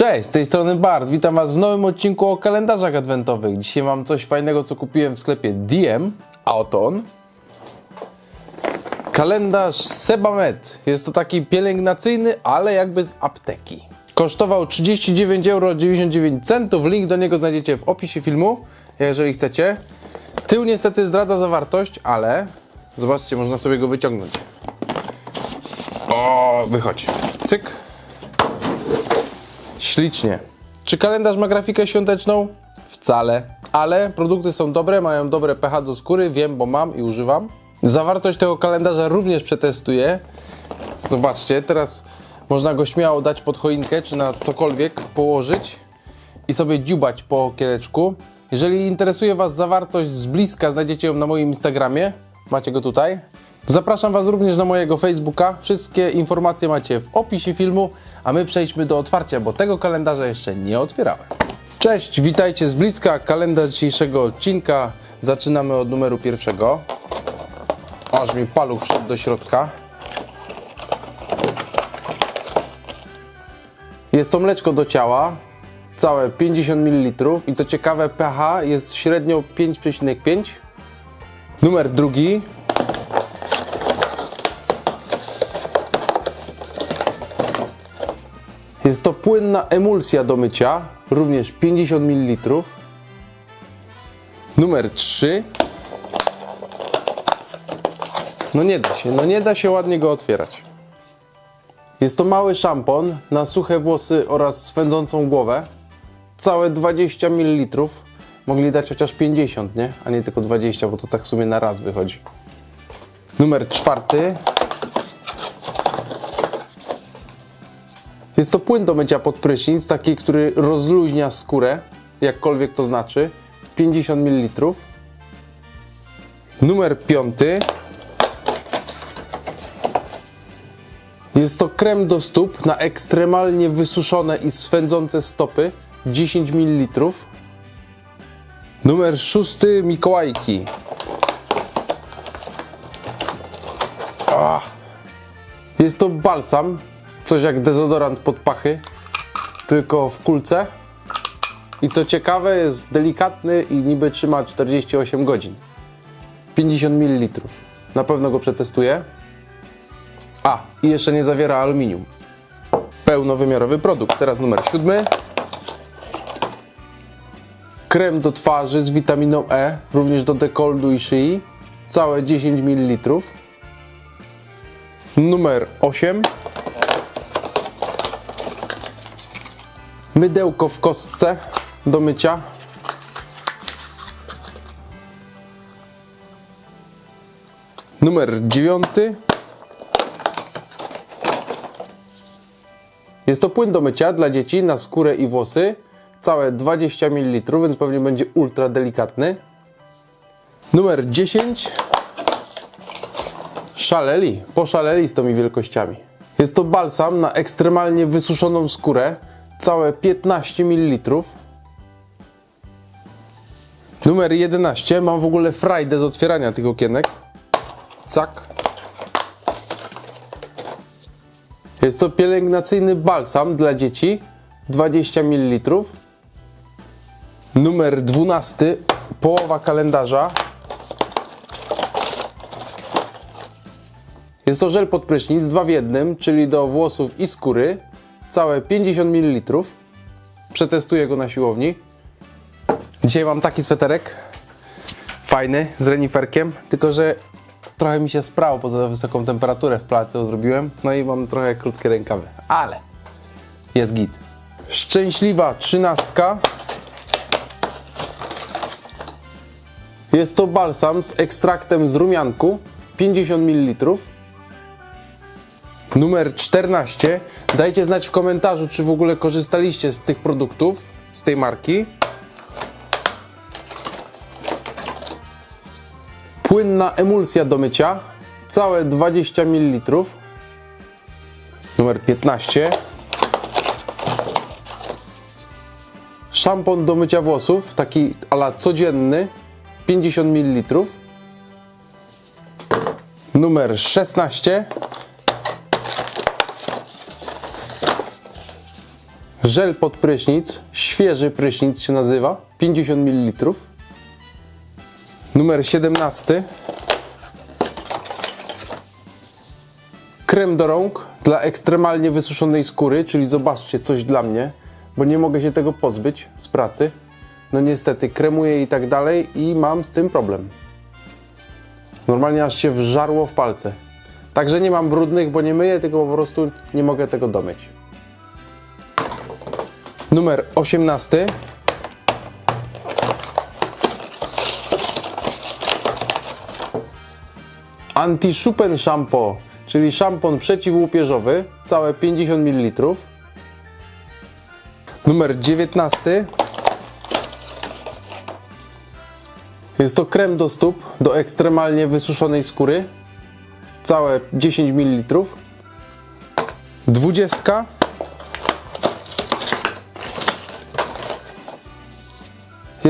Cześć, z tej strony Bart. Witam Was w nowym odcinku o kalendarzach adwentowych. Dzisiaj mam coś fajnego, co kupiłem w sklepie DM, a oto on. Kalendarz Sebamed. Jest to taki pielęgnacyjny, ale jakby z apteki. Kosztował 39,99 euro. Link do niego znajdziecie w opisie filmu, jeżeli chcecie. Tył niestety zdradza zawartość, ale zobaczcie, można sobie go wyciągnąć. O, wychodź. Cyk. Ślicznie. Czy kalendarz ma grafikę świąteczną? Wcale. Ale produkty są dobre, mają dobre pH do skóry, wiem, bo mam i używam. Zawartość tego kalendarza również przetestuję. Zobaczcie, teraz można go śmiało dać pod choinkę, czy na cokolwiek położyć i sobie dziubać po okieneczku. Jeżeli interesuje Was zawartość z bliska, znajdziecie ją na moim Instagramie. Macie go tutaj. Zapraszam Was również na mojego Facebooka. Wszystkie informacje macie w opisie filmu, a my przejdźmy do otwarcia, bo tego kalendarza jeszcze nie otwierałem. Cześć, witajcie z bliska. Kalendarz dzisiejszego odcinka zaczynamy od numeru pierwszego. Aż mi paluch wszedł do środka. Jest to mleczko do ciała, całe 50 ml i co ciekawe pH jest średnio 5,5. Numer drugi. Jest to płynna emulsja do mycia, również 50 ml. Numer 3. No nie da się, no nie da się ładnie go otwierać. Jest to mały szampon na suche włosy oraz swędzącą głowę. Całe 20 ml. Mogli dać chociaż 50, nie? A nie tylko 20, bo to tak w sumie na raz wychodzi. Numer czwarty. Jest to płyn do mycia pod prysznic, taki, który rozluźnia skórę, jakkolwiek to znaczy. 50 ml. Numer piąty. Jest to krem do stóp na ekstremalnie wysuszone i swędzące stopy 10 ml. Numer szósty Mikołajki. Ach. Jest to balsam, coś jak dezodorant pod pachy, tylko w kulce. I co ciekawe, jest delikatny i niby trzyma 48 godzin. 50 ml. Na pewno go przetestuję. A, i jeszcze nie zawiera aluminium. Pełnowymiarowy produkt. Teraz numer siódmy. Krem do twarzy z witaminą E, również do dekoldu i szyi. Całe 10 ml. Numer 8. Mydełko w kostce do mycia. Numer 9. Jest to płyn do mycia dla dzieci na skórę i włosy. Całe 20 ml, więc pewnie będzie ultra delikatny. Numer 10. Szaleli, poszaleli z tymi wielkościami. Jest to balsam na ekstremalnie wysuszoną skórę. Całe 15 ml. Numer 11. Mam w ogóle frajdę z otwierania tych okienek. Cak. Jest to pielęgnacyjny balsam dla dzieci 20 ml. Numer 12, połowa kalendarza. Jest to żel pod prysznic, dwa w jednym, czyli do włosów i skóry. Całe 50 ml. Przetestuję go na siłowni. Dzisiaj mam taki sweterek. Fajny, z reniferkiem, tylko że trochę mi się sprało poza wysoką temperaturę w pracy zrobiłem. No i mam trochę krótkie rękawy, ale jest git. Szczęśliwa trzynastka. Jest to balsam z ekstraktem z rumianku 50 ml. Numer 14. Dajcie znać w komentarzu, czy w ogóle korzystaliście z tych produktów, z tej marki. Płynna emulsja do mycia, całe 20 ml. Numer 15. Szampon do mycia włosów, taki ala codzienny, 50 ml. Numer 16. Żel pod prysznic, świeży prysznic się nazywa, 50 ml. Numer 17. Krem do rąk dla ekstremalnie wysuszonej skóry, czyli zobaczcie, coś dla mnie, bo nie mogę się tego pozbyć z pracy. No niestety, kremuję i tak dalej i mam z tym problem. Normalnie aż się wżarło w palce. Także nie mam brudnych, bo nie myję, tylko po prostu nie mogę tego domyć. Numer 18. Anti-Schuppen Shampoo, czyli szampon przeciwłupieżowy, całe 50 ml. Numer 19. Jest to krem do stóp, do ekstremalnie wysuszonej skóry, całe 10 ml. 20.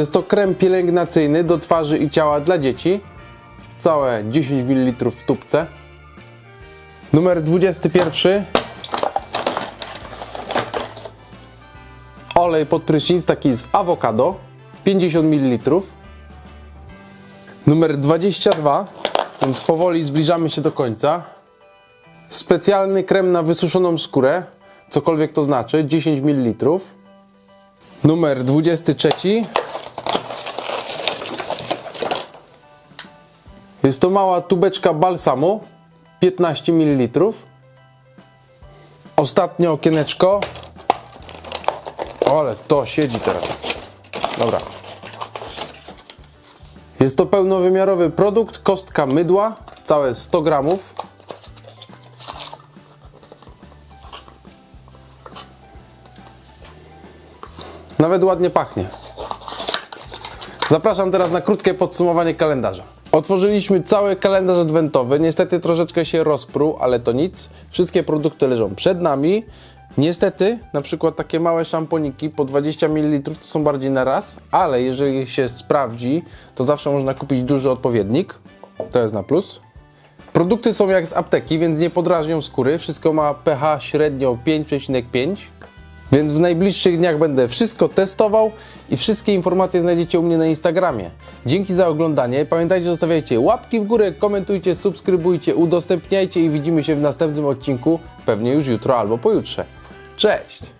Jest to krem pielęgnacyjny do twarzy i ciała dla dzieci. Całe 10 ml w tubce. Numer 21. Olej pod prysznic taki z awokado. 50 ml. Numer 22. Więc powoli zbliżamy się do końca. Specjalny krem na wysuszoną skórę. Cokolwiek to znaczy. 10 ml. Numer 23. Jest to mała tubeczka balsamu, 15 ml. Ostatnie okieneczko. Ale to siedzi teraz. Dobra. Jest to pełnowymiarowy produkt, kostka mydła, całe 100 gramów. Nawet ładnie pachnie. Zapraszam teraz na krótkie podsumowanie kalendarza. Otworzyliśmy cały kalendarz adwentowy. Niestety troszeczkę się rozpruł, ale to nic. Wszystkie produkty leżą przed nami. Niestety, na przykład takie małe szamponiki po 20 ml to są bardziej na raz, ale jeżeli się sprawdzi, to zawsze można kupić duży odpowiednik. To jest na plus. Produkty są jak z apteki, więc nie podrażnią skóry. Wszystko ma pH średnio 5,5. Więc w najbliższych dniach będę wszystko testował i wszystkie informacje znajdziecie u mnie na Instagramie. Dzięki za oglądanie. Pamiętajcie, zostawiajcie łapki w górę, komentujcie, subskrybujcie, udostępniajcie i widzimy się w następnym odcinku, pewnie już jutro albo pojutrze. Cześć!